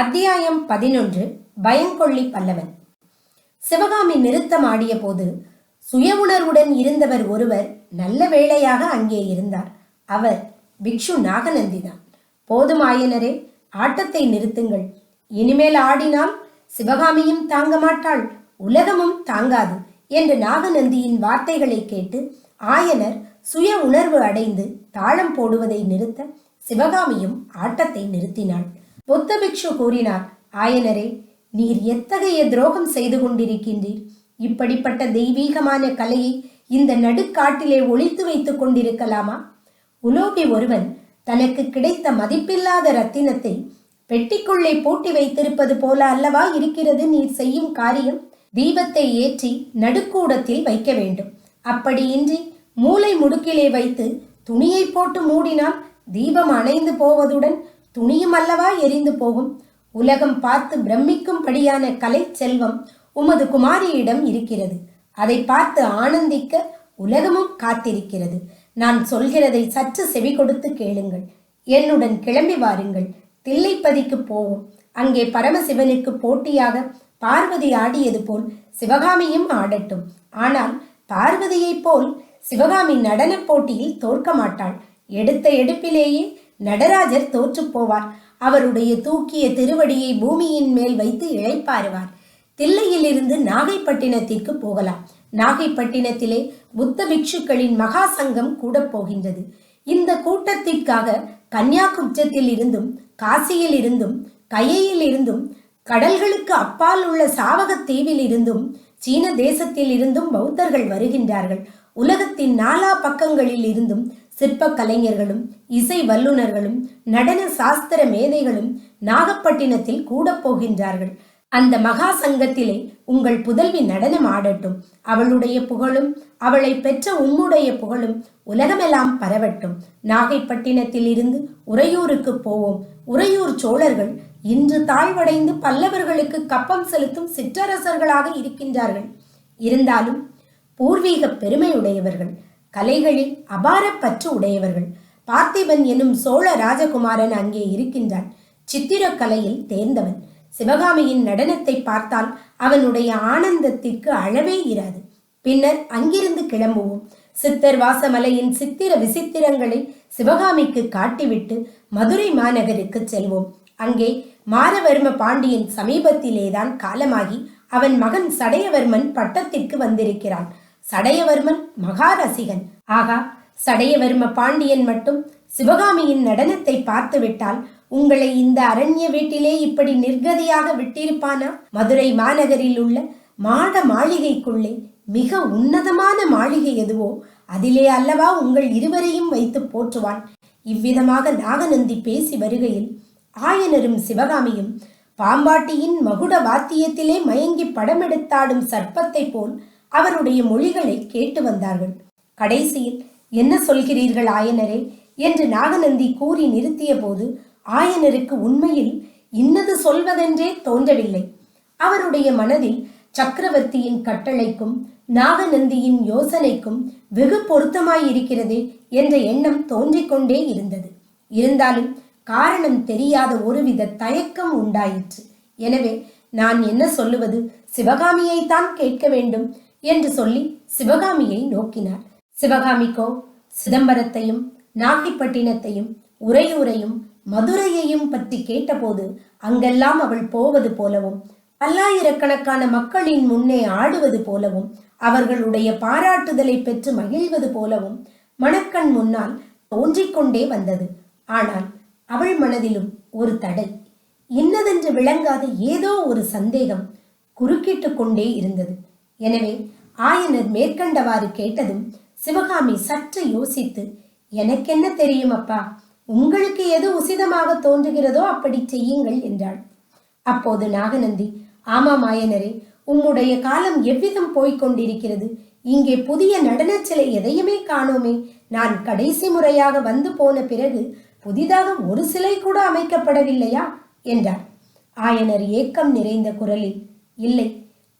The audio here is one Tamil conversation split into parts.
அத்தியாயம் பதினொன்று பயங்கொள்ளி பல்லவன். சிவகாமி நிறுத்தம் ஆடிய போது சுய உணர்வுடன் இருந்தவர் ஒருவர் நல்ல வேளையாக அங்கே இருந்தார். அவர் பிக்ஷு நாகநந்திதான் போதும் ஆயனரே ஆட்டத்தை நிறுத்துங்கள். இனிமேல் ஆடினால் சிவகாமியும் தாங்க மாட்டாள் உலகமும் தாங்காது என்று நாகநந்தியின் வார்த்தைகளை கேட்டு ஆயனர் சுய உணர்வு அடைந்து தாளம் போடுவதை நிறுத்த சிவகாமியும் ஆட்டத்தை நிறுத்தினாள். புத்த பிக்ஷு கூறினார் ஆயனரே நீர் எத்தகைய துரோகம் செய்து கொண்டிருக்கின்றீர்? இப்படிப்பட்ட தெய்வீகமான கலையை இந்த நடுக்காட்டிலே ஒளித்து வைத்துக் கொண்டிருக்கலாமா? உலோபி ஒருவன் தனக்கு கிடைத்த மதிப்பில்லாத ரத்தினத்தை பெட்டிக்குள்ளே பூட்டி வைத்திருப்பது போல அல்லவா இருக்கிறது நீர் செய்யும் காரியம்? தீபத்தை ஏற்றி நடுக்கூடத்தில் வைக்க வேண்டும். அப்படியின்றி மூலை முடுக்கிலே வைத்து துணியை போட்டு மூடினால் தீபம் அணைந்து போவதுடன் துணியும் அல்லவா எரிந்து போகும்? உலகம் பார்த்து பிரமிக்கும்படியான கலை செல்வம் உமது குமாரியிடம் இருக்கிறது. அதை பார்த்து ஆனந்திக்க உலகமும் காத்திருக்கிறது. நான் சொல்கிறதை சற்று செவி கொடுத்து கேளுங்கள். என்னுடன் கிளம்பி வாருங்கள். தில்லைப்பதிக்கு போவோம். அங்கே பரமசிவனுக்கு போட்டியாக பார்வதி ஆடியது போல் சிவகாமியும் ஆடட்டும். ஆனால் பார்வதியைப் போல் சிவகாமி நடனப் போட்டியில் தோற்க மாட்டாள். எடுத்த எடுப்பிலேயே நடராஜர் தோற்றுப் போவார். அவருடைய தூக்கிய திருவடியை பூமியின் மேல் வைத்து இழைப்பாருவார். தில்லையிலிருந்து நாகைப்பட்டினத்திற்கு போகலாம். நாகைப்பட்டினத்திலே புத்த பிக்ஷுக்களின் மகா சங்கம் கூட போகின்றது. இந்த கூட்டத்திற்காக கன்னியாகுப்ஜத்தில் இருந்தும் காசியில் இருந்தும் கையில் இருந்தும் கடல்களுக்கு அப்பால் உள்ள சாவகத் தீவில் இருந்தும் சீன தேசத்தில் இருந்தும் பௌத்தர்கள் வருகின்றார்கள். உலகத்தின் நாலா பக்கங்களில் இருந்தும் சிற்பக் கலைஞர்களும் இசை வல்லுநர்களும் நடன சாஸ்திர மேதைகளும் நாகப்பட்டினத்தில் கூட போகின்றார்கள். அந்த மகா சங்கத்திலே உங்கள் புதல்வி நடனம் ஆடட்டும். அவளுடைய புகழும் அவளை பெற்ற உம்முடைய புகழும் உலகமெல்லாம் பரவட்டும். நாகைப்பட்டினத்தில் இருந்து உறையூருக்கு போவோம். உறையூர் சோழர்கள் இன்று தாழ்வடைந்து பல்லவர்களுக்கு கப்பம் செலுத்தும் சிற்றரசர்களாக இருக்கின்றார்கள். இருந்தாலும் பூர்வீக பெருமையுடையவர்கள் கலைகளில் அபார பற்று உடையவர்கள். பார்த்திபன் எனும் சோழ ராஜகுமாரன் அங்கே இருக்கின்றான். சித்திரக்கலையில் தேர்ந்தவன். சிவகாமியின் நடனத்தை பார்த்தால் அவனுடைய ஆனந்தத்திற்கு அளவே இராது. பின்னர் அங்கிருந்து கிளம்புவோம். சித்தர் வாசமலையின் சித்திர விசித்திரங்களை சிவகாமிக்கு காட்டிவிட்டு மதுரை மாநகருக்கு செல்வோம். அங்கே மாரவர்ம பாண்டியன் சமீபத்திலேதான் காலமாகி அவன் மகன் சடையவர்மன் பட்டத்திற்கு வந்திருக்கிறான். சடையவர்மன் மகாரசிகன். ஆகா சடையவர்ம பாண்டியன் மட்டும் சிவகாமியின் நடனத்தை பார்த்துவிட்டால் உங்களை இந்த அரண்ய வீட்டிலே இப்படி நிர்கதியாக விட்டிருப்பானா? மதுரை மாநகரில் உள்ள மாட மாளிகைக்குள்ளே மிக உன்னதமான மாளிகை எதுவோ அதிலே அல்லவா உங்கள் இருவரையும் வைத்து போற்றுவான். இவ்விதமாக நாகநந்தி பேசி வருகையில் ஆயனரும் சிவகாமியும் பாம்பாட்டியின் மகுட வாத்தியத்திலே மயங்கி படமெடுத்தாடும் சர்ப்பத்தை போல் அவருடைய மொழிகளை கேட்டு வந்தார்கள். கடைசியில் என்ன சொல்கிறீர்கள் ஆயனரே? என்று நாகநந்தி கூறி நிறுத்திய போது ஆயனருக்கு உண்மையில் இன்னது சொல்வதென்றே தோன்றவில்லை. அவருடைய மனதில் சக்கரவர்த்தியின் கட்டளைக்கும் நாகநந்தியின் யோசனைக்கும் வெகு பொருத்தமாயிருக்கிறதே என்ற எண்ணம் தோன்றிக் கொண்டே இருந்தது. இருந்தாலும் காரணம் தெரியாத ஒருவித தயக்கம் உண்டாயிற்று. எனவே நான் என்ன சொல்லுவது சிவகாமியைத்தான் கேட்க வேண்டும் என்று சொல்லி சிவகாமியை நோக்கினார். சிவகாமிக்கோ சிதம்பரத்தையும் நாகைப்பட்டினத்தையும் உறையூரையும் மதுரையையும் பற்றி கேட்டபோது அங்கெல்லாம் அவள் போவது போலவும் பல்லாயிரக்கணக்கான மக்களின் முன்னே ஆடுவது போலவும் அவர்களுடைய பாராட்டுதலை பெற்று மகிழ்வது போலவும் மணக்கண் முன்னால் தோன்றிக்கொண்டே வந்தது. ஆனால் அவள் மனதிலும் ஒரு தடை. இன்னதென்று விளங்காத ஏதோ ஒரு சந்தேகம் குறுக்கிட்டு கொண்டே இருந்தது. எனவே ஆயனர் மேற்கண்டவாறு கேட்டதும் சிவகாமி சற்று யோசித்து எனக்கென்ன தெரியும் அப்பா? உங்களுக்கு எது உசிதமாக தோன்றுகிறதோ அப்படி செய்யுங்கள் என்றாள். அப்போது நாகநந்தி ஆமாம் ஆயனரே உம்முடைய காலம் எவ்விதம் போய்கொண்டிருக்கிறது இங்கே புதிய நடன சிலை எதையுமே காணோமே. நான் கடைசி முறையாக வந்து போன பிறகு புதிதாக ஒரு சிலை கூட அமைக்கப்படவில்லையா? என்றார் ஆயனர் ஏக்கம் நிறைந்த குரலில் இல்லை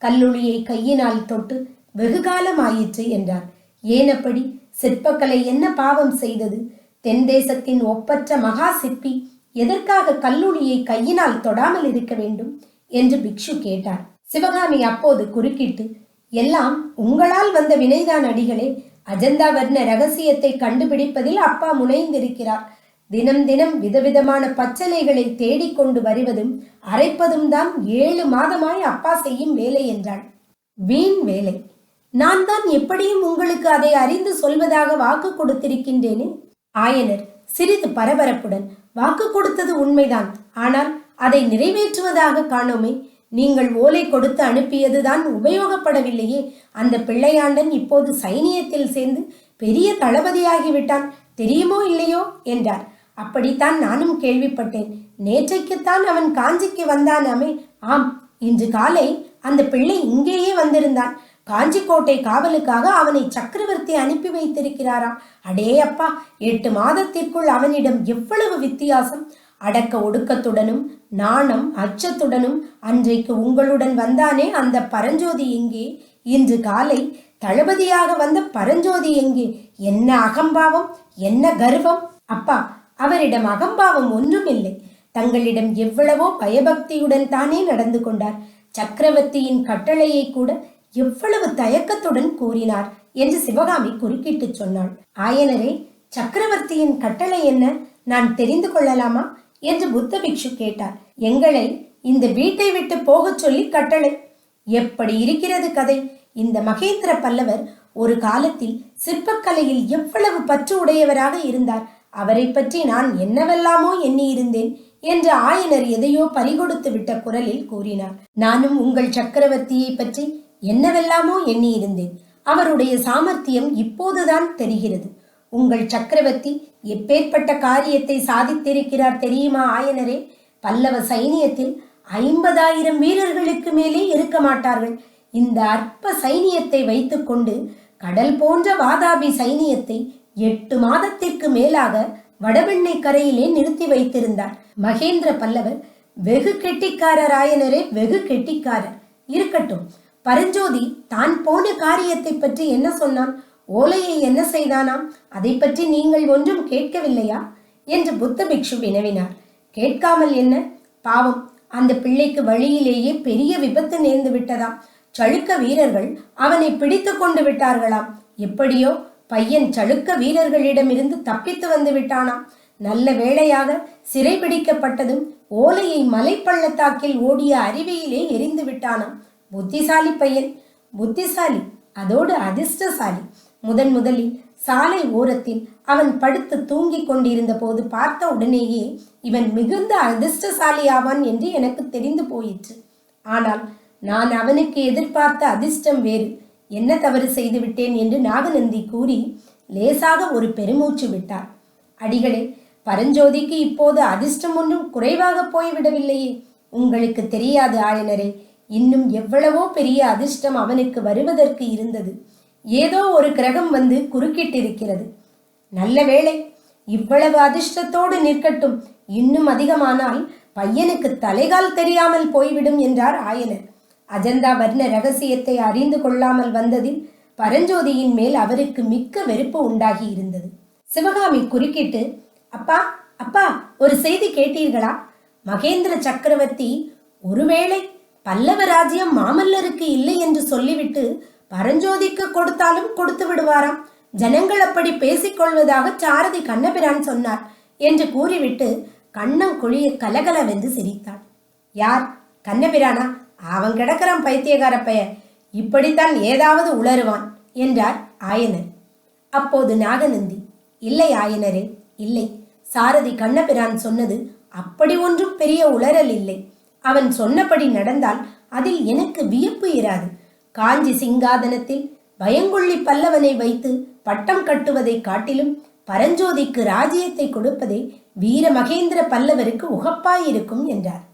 கல்லுளியை கையினால் தொட்டு வெகு காலம் ஆயிற்று என்றார் ஏனப்படி சிற்பக்கலை என்ன பாவம் செய்தது? தென் தேசத்தின் ஒப்பற்ற மகா சிற்பி எதற்காக கல்லூலியை கையினால் தொடாமல் இருக்க வேண்டும்? என்று பிக்ஷு கேட்டார் சிவகாமி அப்போது குறுக்கிட்டு எல்லாம் உங்களால் வந்த வினைதான் அடிகளே அஜந்தா வர்ண ரகசியத்தை கண்டுபிடிப்பதில் அப்பா முனைந்திருக்கிறார். தினம் தினம் விதவிதமான பச்சலைகளை தேடிக்கொண்டு வருவதும் அரைப்பதும் தான் ஏழு மாதமாய் அப்பா செய்யும் வேலை என்றாள். வீண் வேலை. நான் தான் எப்படியும் உங்களுக்கு அதை அறிந்து சொல்வதாக வாக்கு கொடுத்திருக்கின்றேனே? ஆயனர் சிறிது பரபரப்புடன் வாக்கு கொடுத்தது உண்மைதான். ஆனால் அதை நிறைவேற்றுவதாக காணோமே? நீங்கள் ஓலை கொடுத்து அனுப்பியதுதான் உபயோகப்படவில்லையே. அந்த பிள்ளையாண்டன் இப்போது சைனியத்தில் சேர்ந்து பெரிய தளபதியாகிவிட்டான். தெரியுமோ இல்லையோ? என்றார். அப்படித்தான் நானும் கேள்விப்பட்டேன். நேற்றைக்குத்தான் அவன் காஞ்சிக்கு வந்தானாமே? ஆம் இன்று காலை அந்த பிள்ளை இங்கேயே வந்திருந்தான். காஞ்சிக்கோட்டை காவலுக்காக அவனை சக்கரவர்த்தி அனுப்பி வைத்திருக்கிறாராம். அடே அப்பா எட்டு மாதத்திற்குள் அவனிடம் எவ்வளவு வித்தியாசம்? அடக்க ஒடுக்கத்துடனும் நாணம் அச்சத்துடனும் அன்றைக்கு உங்களுடன் வந்தானே அந்த பரஞ்சோதி எங்கே? இன்று காலை தளபதியாக வந்த பரஞ்சோதி எங்கே? என்ன அகம்பாவம்? என்ன கர்வம்? அப்பா அவரிடம் அகம்பாவம் ஒன்றுமில்லை. தங்களிடம் எவ்வளவோ பயபக்தியுடன் தானே நடந்து கொண்டார். சக்கரவர்த்தியின் கட்டளையை கூட எவ்வளவு தயக்கத்துடன் கூறினார் என்று சிவகாமி குறுக்கிட்டு சொன்னாள். ஆயனரே சக்கரவர்த்தியின் கட்டளை என்ன? நான் தெரிந்து கொள்ளலாமா? என்று புத்த பிக்ஷு கேட்டார். எங்களை இந்த வீட்டை விட்டு போகச் சொல்லி கட்டளை. எப்படி இருக்கிறது கதை? இந்த மகேந்திர பல்லவர் ஒரு காலத்தில் சிற்பக்கலையில் எவ்வளவு பற்று உடையவராக இருந்தார். அவரை பற்றி நான் என்னவெல்லாமோ எண்ணியிருந்தேன் என்று ஆயனர் எதையோ பறிகொடுத்து விட்ட குரலில் கூறினார். நானும் உங்கள் சக்கரவர்த்தியை பற்றி என்னவெல்லாமோ எண்ணியிருந்தேன். அவருடைய சாமர்த்தியம் இப்போதுதான் தெரிகிறது. உங்கள் சக்கரவர்த்தி எப்பேற்பட்ட காரியத்தை சாதித்திருக்கிறார் தெரியுமா ஆயனரே? பல்லவ சைனியத்தில் ஐம்பதாயிரம் வீரர்களுக்கு மேலே இருக்க மாட்டார்கள். இந்த அற்ப சைனியத்தை வைத்துக்கொண்டு கடல் போன்ற வாதாபி சைனியத்தை எட்டு மாதத்திற்கு மேலாக வடவெண்ணை கரையிலே நிறுத்தி வைத்திருந்தார். மகேந்திர பல்லவர் வெகு கெட்டிக்காரர் ஆயனரே வெகு கெட்டிக்காரர். இருக்கட்டும் பரஞ்சோதி தான் போன காரியத்தை பற்றி என்ன சொன்னான்? ஓலையை என்ன செய்தானாம்? அதை பற்றி நீங்கள் ஒன்றும் கேட்கவில்லையா? என்று புத்த பிக்ஷு வினவினார். கேட்காமல் என்ன? பாவம். அந்த பிள்ளைக்கு வழியிலேயே பெரிய விபத்து நேர்ந்து விட்டதாம். சழுக்க வீரர்கள் அவனை பிடித்து கொண்டு விட்டார்களாம். எப்படியோ பையன் சழுக்க வீரர்களிடமிருந்து தப்பித்து வந்து விட்டானாம். நல்ல வேளையாக சிறைபிடிக்கப்பட்டதும் ஓலையை மலைப்பள்ளத்தாக்கில் ஓடிய அருவியிலே எரிந்து விட்டானாம். புத்திசாலி பையன். புத்திசாலி அதோடு அதிர்ஷ்டசாலி. முதன் முதலில் சாலை ஓரத்தில் அவன் படுத்து தூங்கிக் கொண்டிருந்த போது பார்த்த உடனேயே இவன் மிகுந்த அதிர்ஷ்டசாலி ஆவான் என்று எனக்கு தெரிந்து போயிற்று. ஆனால் நான் அவனுக்கு எதிர்பார்த்த அதிர்ஷ்டம் வேறு. என்ன தவறு செய்து விட்டேன் என்று நாகநந்தி கூறி லேசாக ஒரு பெருமூச்சு விட்டார். அடிகளே பரஞ்சோதிக்கு இப்போது அதிர்ஷ்டம் ஒன்றும் குறைவாக போய்விடவில்லையே. உங்களுக்கு தெரியாது ஆயனரே இன்னும் எவ்வளவோ பெரிய அதிர்ஷ்டம் அவனுக்கு வருவதற்கு இருந்தது. ஏதோ ஒரு கிரகம் வந்து குறுக்கிட்டிருக்கிறது. நல்ல வேளை இவ்வளவு அதிர்ஷ்டத்தோடு நிற்கட்டும். இன்னும் அதிகமானால் பையனுக்கு தலைகால் தெரியாமல் போய்விடும் என்றார் ஆயனர். அஜந்தா வர்ண ரகசியத்தை அறிந்து கொள்ளாமல் வந்ததில் பரஞ்சோதியின் மேல் அவருக்கு மிக்க வெறுப்பு உண்டாகி இருந்தது. சிவகாமி குறுக்கிட்டு அப்பா அப்பா ஒரு செய்தி கேட்டீர்களா? மகேந்திர சக்கரவர்த்தி ஒருவேளை பல்லவ ராஜ்யம் மாமல்லருக்கு இல்லை என்று சொல்லிவிட்டு பரஞ்சோதிக்கு கொடுத்தாலும் கொடுத்து விடுவாராம். ஜனங்கள் அப்படி பேசிக்கொள்வதாக சாரதி கண்ணபிரான் சொன்னார் என்று கூறிவிட்டு கண்ணம் குழிய கலகலவென்று சிரித்தான் யார்? கண்ணபிரானா? அவன் கிடக்கிறான் பைத்தியக்கார பெயர் இப்படித்தான் ஏதாவது உளருவான் என்றார் ஆயனர். அப்போது நாகநந்தி இல்லை ஆயனரே இல்லை. சாரதி கண்ணபிரான் சொன்னது அப்படி ஒன்றும் பெரிய உளறல் இல்லை. அவன் சொன்னபடி நடந்தால் அதில் எனக்கு வியப்பு இராது. காஞ்சி சிங்காதனத்தில் பயங்கொள்ளி பல்லவனை வைத்து பட்டம் கட்டுவதை காட்டிலும் பரஞ்சோதிக்கு ராஜ்யத்தை கொடுப்பதே வீர மகேந்திர பல்லவருக்கு உகப்பாயிருக்கும் என்றார்.